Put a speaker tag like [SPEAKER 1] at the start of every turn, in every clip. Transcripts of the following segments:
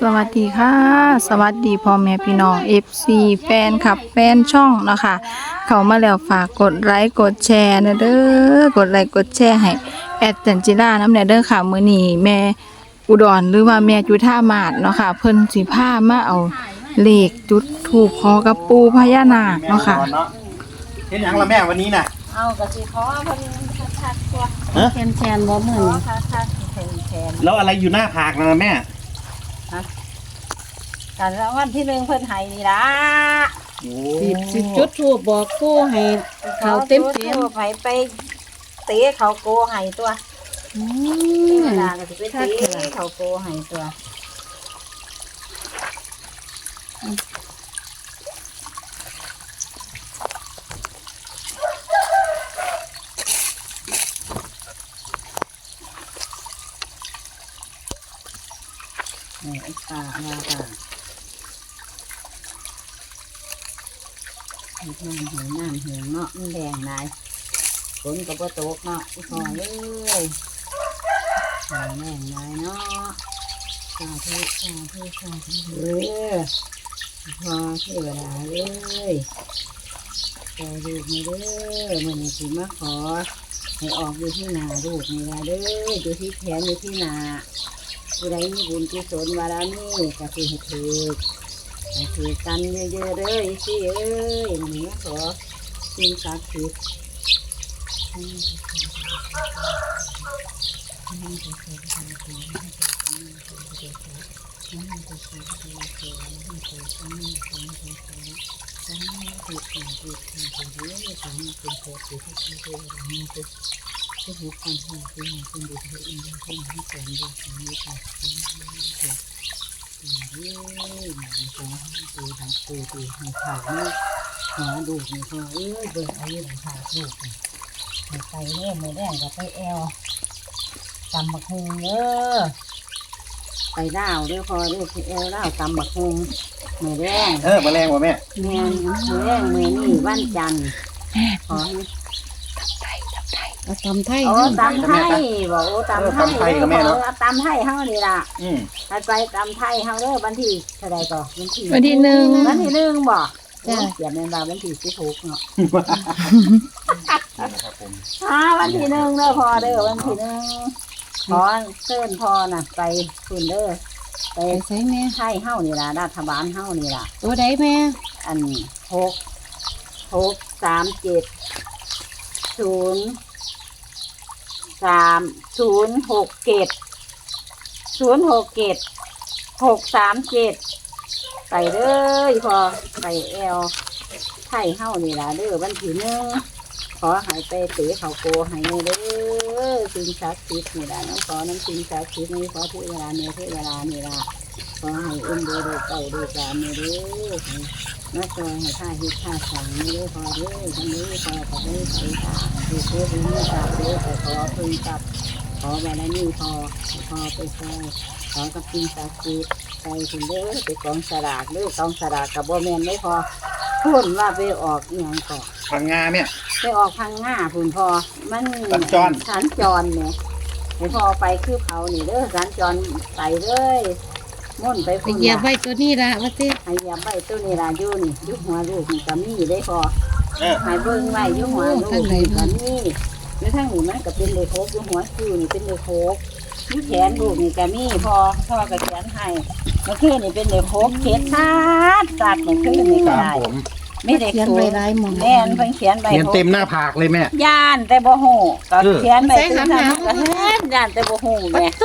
[SPEAKER 1] สวัสดีค่ะ สวัสดีพ่อแม่พี่น้อง FC แฟนคลับแฟนช่องเนาะคะเข้ามาแล้วฝากกดไลค์กดแชร์นะเด้อกดไลค์กดแชร์ให้แอดจันจิราน้ำแน่เด้อค่ะมื้อนี้แม่อุดรหรือว่าแม่จุธามาศเนาะค่ะเพิ่นสิพามาเอาเลขจุดถูกคอกับปูพญานาคเนาะค่ะ
[SPEAKER 2] เห็นหยังละแม่วันนี้น่ะ
[SPEAKER 3] เอากะสิขอเพิ่นชัดๆตัว
[SPEAKER 2] ฮะ
[SPEAKER 3] แคนแคนบ่มื้อนี้ชัดๆแคนแคน
[SPEAKER 2] แล้วอะไรอยู่หน้าผากนะแม่
[SPEAKER 3] กันรางวัลที่หนึ่งเพิ่นให้นี่ล่ะ
[SPEAKER 2] โอ้
[SPEAKER 4] สิบสิบจุดถูกบอกกู้ให้เขาเต็มเต็ม
[SPEAKER 3] ไปไปเตะเขาโกให้ตัว
[SPEAKER 4] อื
[SPEAKER 3] เว
[SPEAKER 4] ม
[SPEAKER 3] ลาก็สิไปเตะเขาโกให้ตัว
[SPEAKER 4] นี่ไอ้ตาว่าตาไอ้ น้ำหิวน้ำหิวเนาะมันแดงนายฝนก็บ่ตกเนาะอีพอเลยแดงแรงนายเนาะสาธุสาธุสาธุเอออีพอเทวดาเลยใจลูกนี่เด้อมันนี่สิมาขอให้ออกอยู่ที่นาลูกนี่ละเด้ออยู่ที่แขนอยู่ที่นาผู้ใดมีบุญกุศลวารามีก็คือให้ถือ ถือกันเยอะๆเลยสิเอ้ยมันนี้ขอสิ่งศักดิ์สิทธิ์ที่ หุบกันหาที่หาคนดูที่อินเดียที่หาแสงดูที่นี้ค่ะคะเอ้ยมันจะให้ดูดังปูดูให้ขาวนี่หาดูนี่พอเอ้ยเบิกอายุหลังคาลูกนี่ให้ไปเล่นไม่แดงกับไปแอวตำบักฮงเด้อไปดาวเด้อพอเด้อไปแอวดาตำบักฮงไม่แดง
[SPEAKER 2] เออมาแรงวะแม่
[SPEAKER 4] แม่นไม่แดงมือนี่วันจันทร์ขอให้
[SPEAKER 1] เอาตำไทย
[SPEAKER 4] โอ้ตำไทยบอกโอ้ตำไทยเด้อบอกเอาตำไทยเฮานี่ล่ะ
[SPEAKER 2] อืม
[SPEAKER 4] ไปไปตำไทยเฮาเด้อวันที่เท่าใดก่อนวันที่
[SPEAKER 1] วันที่หนึ่ง
[SPEAKER 4] วันที่หนึ่งบ่
[SPEAKER 1] จ้ะ
[SPEAKER 4] เขียนในบาวันที่สิบหกเนาะ
[SPEAKER 2] นะครับผม
[SPEAKER 4] อ่าวันที่หนึ่งเด้อพอเด้อวันที่หนึ่งขอเชิญพอน่ะ ไปคุณเด้อไป
[SPEAKER 1] ไปใส่แม่
[SPEAKER 4] ไทยเฮานี่ล่ะรัฐบาลเฮานี่ล่ะ
[SPEAKER 1] ตัวใดแม่
[SPEAKER 4] อันหกหกสามเจ็ด ศูนย์สามศูนย์หกเจ็ดศูนย์หกเจ็ดหกสามเจ็ดไปเด้อพอไปแอลไทยเฮ้านี่ล่ะเด้อวันที่หนึ่งขอหายไปเตะเขาโกใหายเด้อสิ่งศักดิ์สิทธิ์นี่ล่ะน้องขอน้ำสิ่งศักดิ์สิทธิ์นี่ขอเทวดาเนี่ยเทวดานี่ล่ะ ขอให้เอ็นดูดูเก่าดูกามนี่ด้อให้มาจอยให้ข้าฮิตข้าสังนี่พอด้ทั้งนี้พอกับนี้ไปตาดูเพื่อดูนี่ตาเด้อแต่ขอพึงกับ ขอบารมีพอพอไปใส่ขอกับปิงตาคูใส่ถึงเด้อไปกองสลากเด้อกองสลากกับโบ่แมนไม่พอพุ่นว่าไปออกอหย่างก่อน
[SPEAKER 2] พังงาเนี่ย
[SPEAKER 4] ไปออกพังงาพุ่นพอมัน
[SPEAKER 2] สัญจร
[SPEAKER 4] สัญจรเนี่ยพอไปคือเขานี่เด้อสัญจรไปเลย ม่วนไป
[SPEAKER 1] ไป
[SPEAKER 4] พุ่น
[SPEAKER 1] เหยียบ
[SPEAKER 4] น่ะ
[SPEAKER 1] ไว้ตัวนี้ละว่าติ
[SPEAKER 4] ให้เหยียบใบตัวนี้ล่ะอยู่นี่อยุหัวลูกนี่ก็มีได้พอ
[SPEAKER 2] เออ
[SPEAKER 4] หายเบิ่งไว้อยุหัวลูกนี่ก็มีอยู่ทางนี้มันก็เป็นเลโคกอยู่หัวคิวนี่เป็นเลโคกอยู่แขนลูกนี่ก็มีพอพ่อก็เขียนให้เมื่อคืนนี่เป็นเลโคกเขียนชัดชัดเมื่อคืนนี่
[SPEAKER 2] ค
[SPEAKER 4] ก็
[SPEAKER 2] รับ
[SPEAKER 4] ได้
[SPEAKER 2] ผม
[SPEAKER 4] ไม่ได้
[SPEAKER 1] เขียน
[SPEAKER 4] สู
[SPEAKER 1] ไว้
[SPEAKER 4] ตร
[SPEAKER 1] หลายหมอง
[SPEAKER 4] แม่นเพิ่นเขียนใบ
[SPEAKER 2] เขียนเต็มหน้าผากเลยแม่
[SPEAKER 4] ย่านแต่บ่ฮู้ก็
[SPEAKER 2] เออ
[SPEAKER 4] เขียนใบตัวนั้นก็เฮ็ดย่านแต่บ่ฮู้แม่
[SPEAKER 1] โต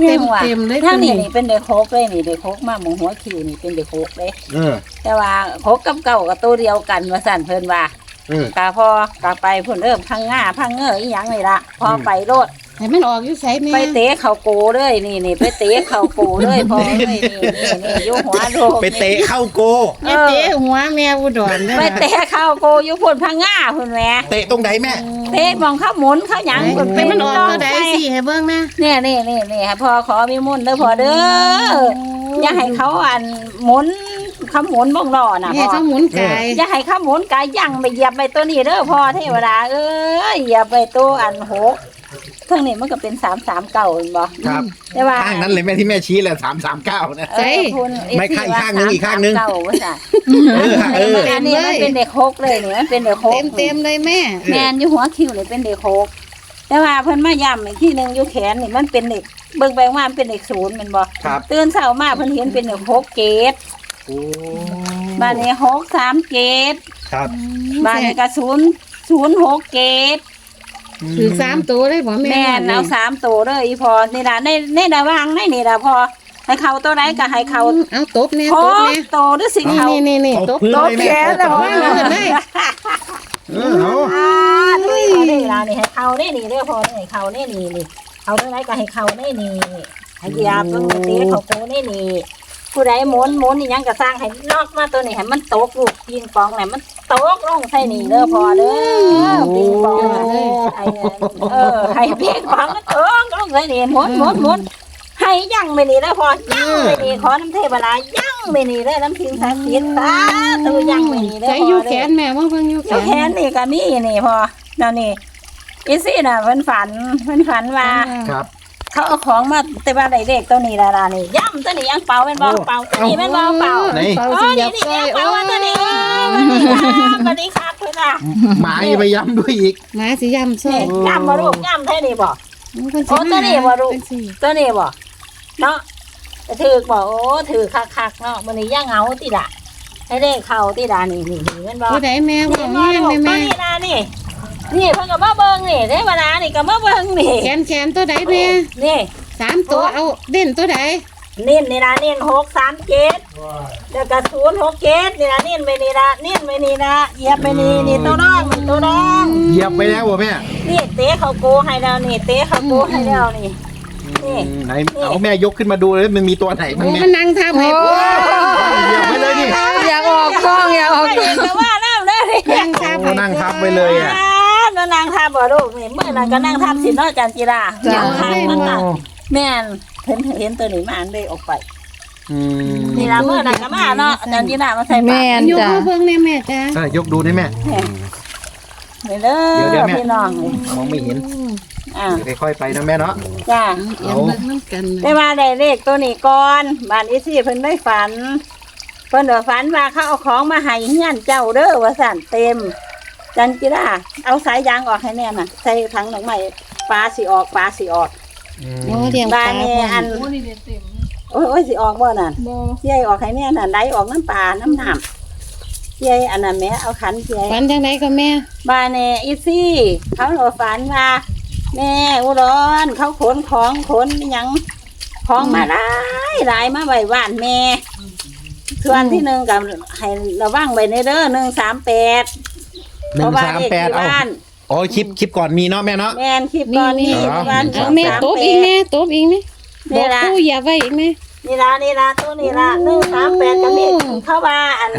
[SPEAKER 1] เต็มเต็มเลย
[SPEAKER 4] ทางนี้นี่เป็นเลโคกเลยนี่เลโคกมาหมองหัวคิวนี่เป็นเลโคกเลย
[SPEAKER 2] เออ
[SPEAKER 4] แต่ว่าโคกกับเก่ากับตัวเดียวกันว่าสั่นเพิ่นว่า
[SPEAKER 2] เออ กา
[SPEAKER 4] พอกาไปพุ่นเริ่มพังง่าพังเงออีหยังนี่ละพอไปโลด
[SPEAKER 1] ให้มันออกอยู่ใส่แม่
[SPEAKER 4] ไปเตะเข่าโกเลยนี่นี่ไปเตะเข่าโกเลยพอเลยนี่นี่นี่อยู่หัวโลก
[SPEAKER 2] ไปเตะเข้าโก
[SPEAKER 1] แม่เตะหัวแม่อุดรเด้อ
[SPEAKER 4] ไปเตะเข่าโกอยู่พุ่นพังง่าพุ่นแหม่
[SPEAKER 2] เตะตรงไหนแม่
[SPEAKER 4] เตะมองเข้าหมุนเข้าหยังพุ่น
[SPEAKER 1] ให้มันออก
[SPEAKER 4] ต้ง
[SPEAKER 1] ตัวใด
[SPEAKER 4] ไป
[SPEAKER 1] สิให้เบิ่งแม่
[SPEAKER 4] เนี่ยนี่นี่นี่ให้พอขอมีมุ่นเด้อพอเด้ออย่าให้เขาอันหมุนเขาหมุนบ้องรอน่ะ
[SPEAKER 1] แม่
[SPEAKER 4] พ่อ
[SPEAKER 1] เขาหมุนกาย
[SPEAKER 4] อย่าให้ข้าหมุนกายยั่งไปเหยียบไปตัวนี้เด้อพ่อเทวดาเอ้ยเหยียบไปตัวอันหก ทั้งนี้มันก็เป็นสามสามเก่าเห็นบ่
[SPEAKER 2] ครับ
[SPEAKER 4] แต่ว่า
[SPEAKER 2] ข้างนั้นเลยแม่ที่แม่ชี้แหละสามสามเก้านะ
[SPEAKER 4] เออคุณ
[SPEAKER 2] ไม่ข้างอีกข้างนึงอีกข้างนึง
[SPEAKER 4] เก่าว่าจ้ะ
[SPEAKER 2] เออเออ
[SPEAKER 4] อันนี้มันเป็นเด็กหกเลยนี่มันเป็นเด็กหก
[SPEAKER 5] เต็มเต็มเลยแม่
[SPEAKER 4] แมนอยู่หัวคิ้วนี่เป็นเด็กหกแต่ว่าเพิ่นมาย้ำอีกที่หนึ่งอยู่แขนนี่มันเป็นเด็กเบิ่งไปว่ามันเป็นเด็กศูนย์แมันบ่
[SPEAKER 2] ครับ
[SPEAKER 4] ตื่นเช้ามาเพิ่นเห็นเป็นเด็กหกเกต
[SPEAKER 2] โอ้
[SPEAKER 4] บ้านนี้หกสามเกต
[SPEAKER 2] ครับ
[SPEAKER 4] บ้านนี้ก็ศูนย์ศูนย์หกเกต
[SPEAKER 5] ถือสามตัวเลยบ่แม่
[SPEAKER 4] แม่นเอาสามตัวเลยอีพอนี่ล่ะในในระว่างในนี่ล่ะพอให้เขาตัวไหนก็ให้เขา
[SPEAKER 5] เอาตบแน่
[SPEAKER 4] ห
[SPEAKER 5] ตบ
[SPEAKER 4] ก
[SPEAKER 5] แน่
[SPEAKER 4] ตัวหรือสิเขา
[SPEAKER 5] นี่นี่นี่
[SPEAKER 2] ต
[SPEAKER 5] ต
[SPEAKER 2] บบพื้น
[SPEAKER 5] ตบ
[SPEAKER 2] เลย
[SPEAKER 5] แข
[SPEAKER 2] แม่
[SPEAKER 5] นแล้ว
[SPEAKER 2] ตบ
[SPEAKER 5] ว่า
[SPEAKER 2] พื้น
[SPEAKER 5] เลย
[SPEAKER 2] เออเอา
[SPEAKER 4] อ่าด้วยเขานี่ล่ะนี่ให้เขาได้นี่เด้อพอนี่ให้เขาได้นี่นี่เขาตัวไหนก็ให้เขาได้นี่ให้เหยียบลงไปตีเขาโกได้นี่ผู้ใดหมุนหมุนนี่ยังก็สร้างให้นอกมาตัวนี้ให้มันตกลูกปิงปองน่ะมันตกลงใส่นี่เด้อพอเด้อปิงปองน่ะให้ เออให้ปิงปองมันตกลงใส่นี่หมุนหมุนหมุนให้ยั่งไปนี่เด้อพอยั่งไปนี่ขอน้ำเทพลายั่งไปนี่เด้อน้ำพิงศักดิ์สิทธิ์สาธุยั่งไปนี่เด้อ
[SPEAKER 5] ใส่
[SPEAKER 4] พ
[SPEAKER 5] อยู่
[SPEAKER 4] อ
[SPEAKER 5] แข
[SPEAKER 4] เด้อ
[SPEAKER 5] นแม่ว่าเพิ่งอยู่
[SPEAKER 4] อยู่
[SPEAKER 5] แข
[SPEAKER 4] แข
[SPEAKER 5] น
[SPEAKER 4] นนี่ก็มีนี่พอนั่นนี่อีซี่น่ะเพิ่นฝันเพิ่นฝันว่า
[SPEAKER 2] ครับ
[SPEAKER 4] เขาเอาของมาแต่ว่าได้เลขตัวนี้ละล่ะนี่ย่ำตัวนี้ยังเป่าเป็นบ่
[SPEAKER 2] โอ้
[SPEAKER 4] เป่าตัวนี้เป็นบ่เป่า
[SPEAKER 2] ไหน
[SPEAKER 5] เป่า
[SPEAKER 4] โอ้
[SPEAKER 5] สิ
[SPEAKER 4] ย
[SPEAKER 5] หยั
[SPEAKER 4] นี่
[SPEAKER 5] บ
[SPEAKER 4] นี่
[SPEAKER 5] ซอย
[SPEAKER 4] เป่า
[SPEAKER 5] โอ้
[SPEAKER 4] ว่าตัวนี้เออวันนี้ครับวันนี้ครับ เพื่อนอะ
[SPEAKER 2] หมาอย่าไปย้ำด้วยอีก
[SPEAKER 5] หมาสิยำซอ
[SPEAKER 4] นี่
[SPEAKER 5] ย
[SPEAKER 4] ย่ำมาลูกย่ำแท่นี้บ่
[SPEAKER 5] เพิ่นสิ
[SPEAKER 4] โอ้ตัวนี้บ่ลูก
[SPEAKER 5] เพิ่นสิ
[SPEAKER 4] ตัวนี้บ่เนาะจะถือบ่โอ้ถือคักๆเนาะวันนี้ย่างเหงาติล่ะให้เลขเข้าติล่ะนี่นี่นี่แม่นบ่
[SPEAKER 5] ผู้ใดแม่
[SPEAKER 4] นี่
[SPEAKER 5] ว่า
[SPEAKER 4] บ่
[SPEAKER 5] แม่
[SPEAKER 4] ลูก
[SPEAKER 5] แม่
[SPEAKER 4] ตัว
[SPEAKER 5] แม่
[SPEAKER 4] นี้นะนี่นี่เพิ่นก็มาเบิ่งนี่เทวดานี่ก็มาเบิ่งนี่
[SPEAKER 5] แขนแขนตัวใดแม่
[SPEAKER 4] นี่
[SPEAKER 5] สามตัวเอาเด่นตัวใด
[SPEAKER 4] เน้นนี่ละเน้นหกสามเจ็ดแล้วก็ศูนย์หกเจ็ดนี่ละเน้นไปนี่ละเน้นไปนี่ละเหยียบไปนี่นี่ตัวน้องมันตัวน้อง
[SPEAKER 2] เหยียบไปแล้ววะแม่
[SPEAKER 4] นี่เตะเขาโกให้แล้วนี่เตะเขาโกให้แล้วนี่นี่
[SPEAKER 2] ไหนเอาแม่ยกขึ้นมาดูเลยมันมีตัวไหนบ้าง
[SPEAKER 5] โอ้
[SPEAKER 2] แม่
[SPEAKER 5] มันนั่งทำให้
[SPEAKER 1] โอ้
[SPEAKER 2] เหยียบไปเลยนี่
[SPEAKER 1] อยากออกกล้องอยากออก
[SPEAKER 4] ไม่
[SPEAKER 1] กล้อง
[SPEAKER 4] เห็นแต่ว่าน้ำเลยนี่
[SPEAKER 5] นั่งทับ
[SPEAKER 2] โอ้นั่งทับไปเลยอะ
[SPEAKER 4] แล้วนางทับบ่ลูกนี่เมื่อนั้นก็นั่งทับสินอกจันจีราอยากทับมันน่ะ แม่นเห็นเห็นตัวนี้มาอันได้ออกไป
[SPEAKER 2] อืม
[SPEAKER 4] นี่ละเมื่อนั้นก็มาเนาะจันจีรามาใส่ปา
[SPEAKER 1] แม่
[SPEAKER 4] ก
[SPEAKER 1] น
[SPEAKER 5] อยู่
[SPEAKER 1] จ้ะ
[SPEAKER 5] เขาเบิ่งแน่แม่จ้า
[SPEAKER 2] เออยกดูได้แม่
[SPEAKER 4] นี่เด้
[SPEAKER 2] เดี๋ยวเดี๋ย
[SPEAKER 4] อ
[SPEAKER 2] วแม่
[SPEAKER 4] พี่น้องนี่
[SPEAKER 2] มองไม่เห็น
[SPEAKER 4] อ่า
[SPEAKER 2] เดี๋ยวค่อยๆไปนะแม่เนาะ
[SPEAKER 4] จ้า
[SPEAKER 5] เอียงเบิ่งน้ำกัน
[SPEAKER 4] ได้มาได้เลขตัวนี้ก่อนบ้านอีซี่เพิ่นได้ฝัน เพิ่นว่าฝันว่าเขาเอาของมาให้เฮียนเจ้าเด้อว่าสั่นเต็ม จันจิราเอาสายยางออกให้แน่น่ะ ใส่ถังหนังใหม่ปลาสิออกปลาสิออก
[SPEAKER 5] โอ้เลี้ยงป
[SPEAKER 4] บ้า
[SPEAKER 5] ลาน
[SPEAKER 4] นี้อันโอ้ยโอ้ยสิออกบ่นั่นเย้ยออกให้แน่น่ะไหลออกน้ำปลาน้ำน้ำเย้ยอันนั้นแม่เอาขันเย้ย
[SPEAKER 5] ฝันจังไดก็แม่
[SPEAKER 4] บ้านนี้อีซี่ เขาโหฝันว่าแม่อุดรเขาขนของขนอิหยังของมาหลายหลายมาไว้บ้านแม่ส่วนที่หนึ่งกับให้ระวังไว้ในเด้อหนึ่งสามแปด
[SPEAKER 2] หนึ่งสามแปดเอา
[SPEAKER 4] บ้าน
[SPEAKER 2] โอ้คลิปคลิปก่อนมีเนาะแม่เนาะ
[SPEAKER 4] แม่นคลิปก่อนนี่
[SPEAKER 2] นี่
[SPEAKER 4] บ้าน
[SPEAKER 5] เอาแม่ตบอีกแม่ตบอีกนี่บอ
[SPEAKER 4] นี่
[SPEAKER 5] ก
[SPEAKER 4] ละ
[SPEAKER 5] ผู้อย่าไว้อีกแม่
[SPEAKER 4] นี่ละนี่ละตัวนี่ละหนึ่งสามแปดกับนี่เข้าบ้าน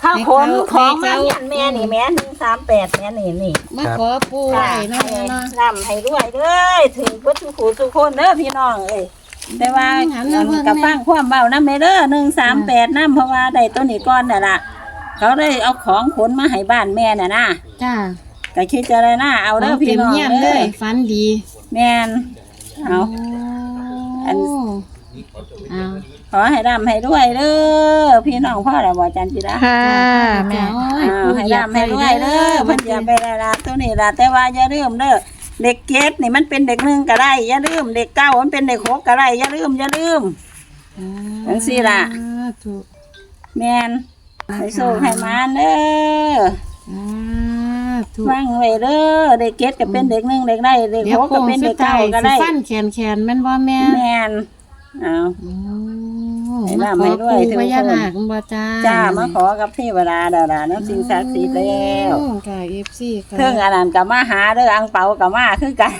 [SPEAKER 4] เข้าขนของมาเฮียนแม่นี่แม่หนึ่งสามแปดแม่นี่นี่
[SPEAKER 5] มาขอปูไว้เนาะแม่เนาะ
[SPEAKER 4] ร่ำให้ด้วยเด้อถึงพุทธคูทุกคนเด้อพี่น้องเอ้ยแต่ว่า
[SPEAKER 5] หันมาเบิ่ง
[SPEAKER 4] กับ
[SPEAKER 5] แม่
[SPEAKER 4] ฟังความเบาน้ำเด้อหนึ่งสามแปดน้ำเพราะว่าได้ตัวนี้ก้อนน่ะล่ะเขาได้เอาของขนมาให้บ้านแม่น่ะนะ
[SPEAKER 5] จ้า
[SPEAKER 4] ก็คิดจะได้น่าเอาเด้อพี่
[SPEAKER 5] เต็ม
[SPEAKER 4] น้อง
[SPEAKER 5] เยี่ยมเล
[SPEAKER 4] เด้อย
[SPEAKER 5] ฝันดี
[SPEAKER 4] แม่นเอา อัน
[SPEAKER 5] เอา
[SPEAKER 4] ขอให้ร่ำให้ด้วยเด้อพี่น้องพ่อแล้วบ่จันจิระ
[SPEAKER 1] ค่ะแม่
[SPEAKER 4] เอาให้ร่ำให้ด้วยเด้อเพิ่นจะไปได้ละตัวนี้ละแต่ว่าอย่าลืมเด้อเด็กเกตนี่มันเป็นเด็กหนึ่งก็ได้อย่าลืมเด็กเก้ามันเป็นเด็กหกก็ได้อย่าลืมอย่าลืม จังสิล่ะ
[SPEAKER 5] ถูก
[SPEAKER 4] แม่นให้โชคให้มานเด้อ
[SPEAKER 5] อ่า ถูก
[SPEAKER 4] ฟังไว้เด้อเด็กเกตก็เป็นเด็กหนึ่งเด็กได้เด็ก
[SPEAKER 5] เดี๋ยว
[SPEAKER 4] หก
[SPEAKER 5] โค้
[SPEAKER 4] ก็
[SPEAKER 5] ง
[SPEAKER 4] เป็น
[SPEAKER 5] สุ
[SPEAKER 4] เด็
[SPEAKER 5] ด
[SPEAKER 4] กเก้า
[SPEAKER 5] ท้าย
[SPEAKER 4] ก็
[SPEAKER 5] สิ
[SPEAKER 4] ได้
[SPEAKER 5] ฟันแขนแขนแมันบ่แม่
[SPEAKER 4] แม่นเอา
[SPEAKER 5] โอ้
[SPEAKER 4] ให้
[SPEAKER 5] มา
[SPEAKER 4] ร่ำ
[SPEAKER 5] ข
[SPEAKER 4] ให้
[SPEAKER 5] อ
[SPEAKER 4] ด้วย
[SPEAKER 5] ปู
[SPEAKER 4] ทุกคน
[SPEAKER 5] พญานาคบ่จ้า
[SPEAKER 4] จ้ามาขอกับเทวดาดาราน้ำสิ่งศักดิ์สิทธิ์แล้ว
[SPEAKER 5] อืมค่ะ FC ค่ะ
[SPEAKER 4] เทิงอันนั้นกับมาหาเด้ออังเปากับมาคือกัน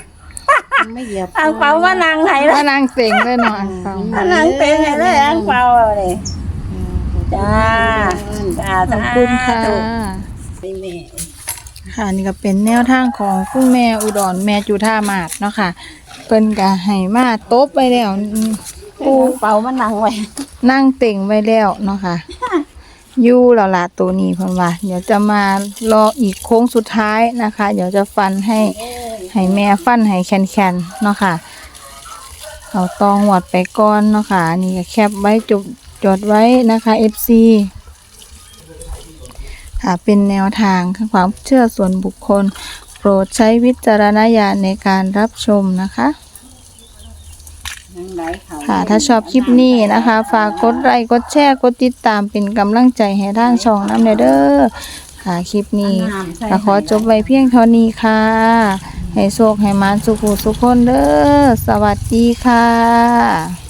[SPEAKER 5] ไม่เหยียบ
[SPEAKER 4] อังเปามานั่งไหน
[SPEAKER 1] ว่า
[SPEAKER 4] ละ
[SPEAKER 1] นางเต็งเลยเนาะอังเปา
[SPEAKER 4] มานั่งเต็งไหนเลยอังเปาเลยจ้าจ้า
[SPEAKER 1] ขอบ
[SPEAKER 4] สา
[SPEAKER 1] คุณค่ะ
[SPEAKER 4] ธุนี่แม่
[SPEAKER 1] ค่ะนี่ก็เป็นแนวทางของคุณแม่อุดรแม่จุธามาศเนาะค่ะ เพิ่นก็ให้มาตบไปแล้วอืม
[SPEAKER 4] ปูเปามานั่งไว้
[SPEAKER 1] นั่งเต่งไว้แล้วเนาะค่ะ อยู่แล้วล่ะตัวนี้เพิ่นว่าเดี๋ยวจะมารออีกโค้งสุดท้ายนะคะ เดี๋ยวจะฟันให้ใให้แม่ฟันให้แคนๆเนาะค่ะเอาตองหวดไปก่อนเนาะค่ะอันนี่ก็แคปไว้จดจดไว้นะคะ FC ค่ะ เป็นแนวทางความเชื่อส่วนบุคคล โปรดใช้วิจารณญาณในการรับชมนะคะ
[SPEAKER 4] ยังไงเขา
[SPEAKER 1] ค่ะ ถ้าชอบคลิปนี้นะคะ ฝากกดไลค์ กดแชร์ กดติดตามเป็นกำลังใจให้ทางช่องน้ำเด้อค่ะ คลิปนี้
[SPEAKER 4] น้ำใส่
[SPEAKER 1] ก็ขอจบไว้เพียงเท่านี้ค่ะ ให้โชคให้มานสุขุสุขคนเด้อ สวัสดีค่ะ